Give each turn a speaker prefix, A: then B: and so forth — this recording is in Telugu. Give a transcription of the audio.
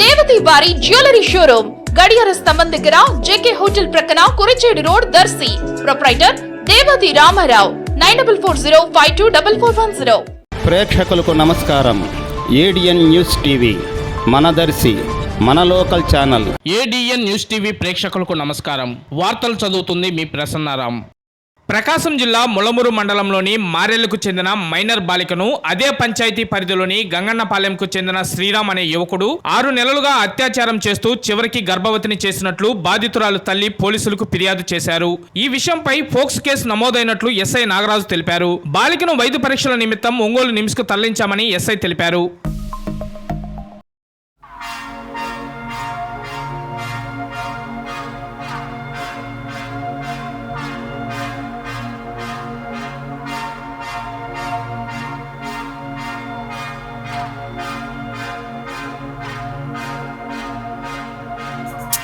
A: దేవతి వారి జ్యువెలరీ షోరూమ్. గడియార స్తంభం దగ్గర జేకే హోటల్ ప్రక్కన Kurichedu road Darsi. Proprietor Devathi Ramarao. Nine double four zero five two double four one zero.
B: ప్రేక్షకులకు నమస్కారం. ADN news TV. మనదర్శి మన local channel.
C: ADN news TV ప్రేక్షకులకు నమస్కారం. వార్తలు చదువుతుంది మీ ప్రసన్నారాం. ప్రకాశం జిల్లా ములమూరు మండలంలోని మారెళ్ళకు చెందిన మైనర్ బాలికను అదే పంచాయతీ పరిధిలోని గంగన్నపాలెంకు చెందిన శ్రీరామ్ అనే యువకుడు ఆరు నెలలుగా అత్యాచారం చేస్తూ చివరికి గర్భవతిని చేసినట్లు బాధితురాలు తల్లి పోలీసులకు ఫిర్యాదు చేశారు. ఈ విషయంపై ఫోక్స్ కేసు నమోదైనట్లు ఎస్ఐ నాగరాజు తెలిపారు. బాలికను వైద్య పరీక్షల నిమిత్తం ఒంగోలు నిమ్స్కు తరలించామని ఎస్ఐ తెలిపారు.